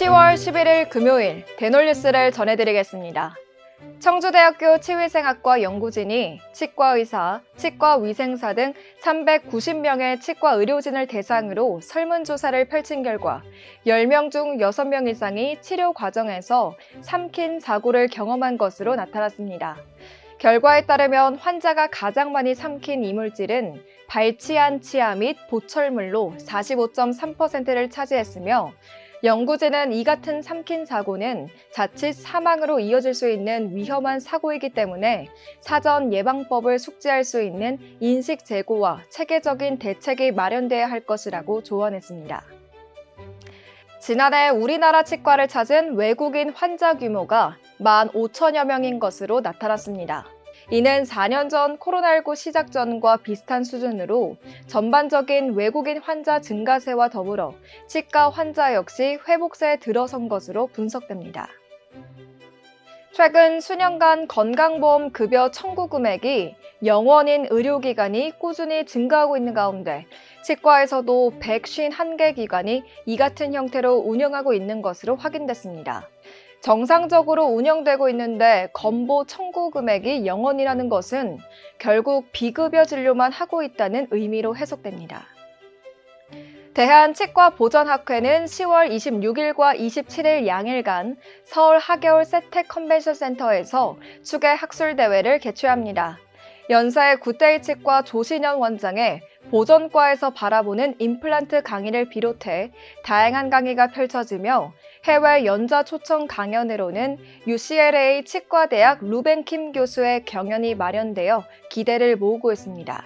10월 11일 금요일 대놀뉴스를 전해드리겠습니다. 청주대학교 치위생학과 연구진이 치과의사, 치과위생사 등 390명의 치과 의료진을 대상으로 설문조사를 펼친 결과 10명 중 6명 이상이 치료 과정에서 삼킨 사고를 경험한 것으로 나타났습니다. 결과에 따르면 환자가 가장 많이 삼킨 이물질은 발치한 치아 및 보철물로 45.3%를 차지했으며 연구진은 이 같은 삼킨 사고는 자칫 사망으로 이어질 수 있는 위험한 사고이기 때문에 사전 예방법을 숙지할 수 있는 인식 제고와 체계적인 대책이 마련돼야 할 것이라고 조언했습니다. 지난해 우리나라 치과를 찾은 외국인 환자 규모가 1만 5천여 명인 것으로 나타났습니다. 이는 4년 전 코로나19 시작 전과 비슷한 수준으로 전반적인 외국인 환자 증가세와 더불어 치과 환자 역시 회복세에 들어선 것으로 분석됩니다. 최근 수년간 건강보험 급여 청구 금액이 영원인 의료기관이 꾸준히 증가하고 있는 가운데 치과에서도 151개 기관이 이 같은 형태로 운영하고 있는 것으로 확인됐습니다. 정상적으로 운영되고 있는데 건보 청구 금액이 0원이라는 것은 결국 비급여 진료만 하고 있다는 의미로 해석됩니다. 대한치과보전학회는 10월 26일과 27일 양일간 서울 하계울 세택 컨벤션 센터에서 추계 학술 대회를 개최합니다. 연사의 굿데이 치과 조신현 원장의 보전과에서 바라보는 임플란트 강의를 비롯해 다양한 강의가 펼쳐지며 해외 연자 초청 강연으로는 UCLA 치과대학 루벤 킴 교수의 경연이 마련되어 기대를 모으고 있습니다.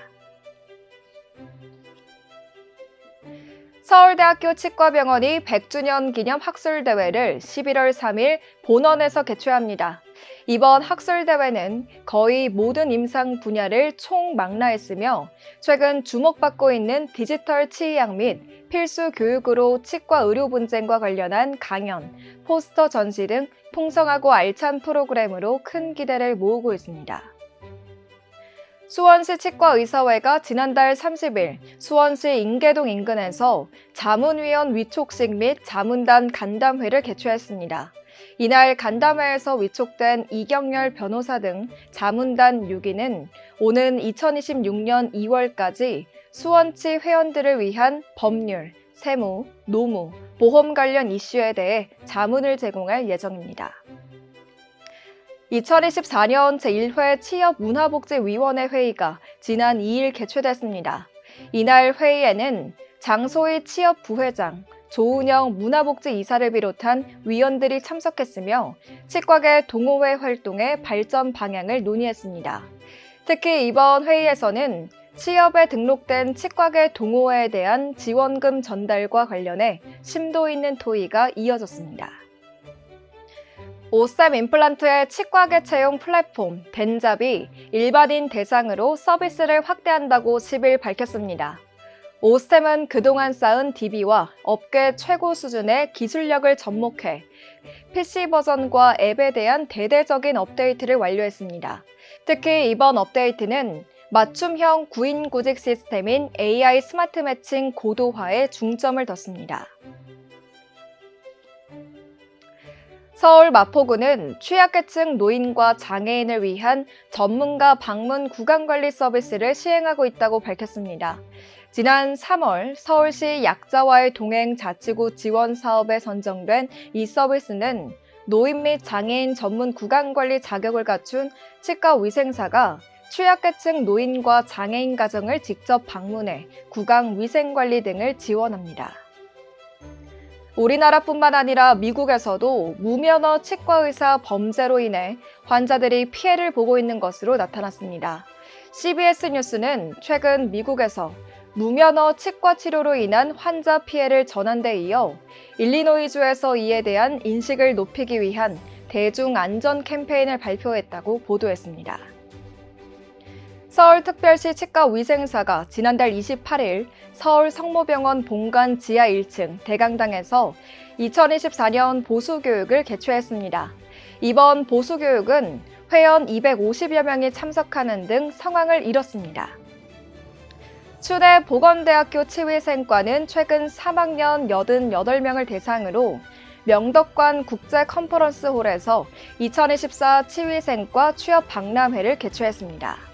서울대학교 치과병원이 100주년 기념 학술대회를 11월 3일 본원에서 개최합니다. 이번 학술대회는 거의 모든 임상 분야를 총망라했으며 최근 주목받고 있는 디지털 치의학 및 필수 교육으로 치과 의료 분쟁과 관련한 강연, 포스터 전시 등 풍성하고 알찬 프로그램으로 큰 기대를 모으고 있습니다. 수원시 치과의사회가 지난달 30일 수원시 인계동 인근에서 자문위원 위촉식 및 자문단 간담회를 개최했습니다. 이날 간담회에서 위촉된 이경열 변호사 등 자문단 6인은 오는 2026년 2월까지 수원치 회원들을 위한 법률, 세무, 노무, 보험 관련 이슈에 대해 자문을 제공할 예정입니다. 2024년 제1회 취업문화복지위원회 회의가 지난 2일 개최됐습니다. 이날 회의에는 장소희 취업 부회장, 조은영 문화복지 이사를 비롯한 위원들이 참석했으며 치과계 동호회 활동의 발전 방향을 논의했습니다. 특히 이번 회의에서는 취업에 등록된 치과계 동호회에 대한 지원금 전달과 관련해 심도 있는 토의가 이어졌습니다. 오쌤 임플란트의 치과계 채용 플랫폼 덴잡이 일반인 대상으로 서비스를 확대한다고 10일 밝혔습니다. 오스템은 그동안 쌓은 DB와 업계 최고 수준의 기술력을 접목해 PC 버전과 앱에 대한 대대적인 업데이트를 완료했습니다. 특히 이번 업데이트는 맞춤형 구인 구직 시스템인 AI 스마트 매칭 고도화에 중점을 뒀습니다. 서울 마포구는 취약계층 노인과 장애인을 위한 전문가 방문 구강관리 서비스를 시행하고 있다고 밝혔습니다. 지난 3월 서울시 약자와의 동행 자치구 지원 사업에 선정된 이 서비스는 노인 및 장애인 전문 구강관리 자격을 갖춘 치과 위생사가 취약계층 노인과 장애인 가정을 직접 방문해 구강 위생관리 등을 지원합니다. 우리나라뿐만 아니라 미국에서도 무면허 치과의사 범죄로 인해 환자들이 피해를 보고 있는 것으로 나타났습니다. CBS 뉴스는 최근 미국에서 무면허 치과 치료로 인한 환자 피해를 전한 데 이어 일리노이주에서 이에 대한 인식을 높이기 위한 대중 안전 캠페인을 발표했다고 보도했습니다. 서울특별시 치과위생사가 지난달 28일 서울 성모병원 본관 지하 1층 대강당에서 2024년 보수교육을 개최했습니다. 이번 보수교육은 회원 250여 명이 참석하는 등 상황을 이뤘습니다. 추대 보건대학교 치위생과는 최근 3학년 88명을 대상으로 명덕관 국제 컨퍼런스 홀에서 2024 치위생과 취업 박람회를 개최했습니다.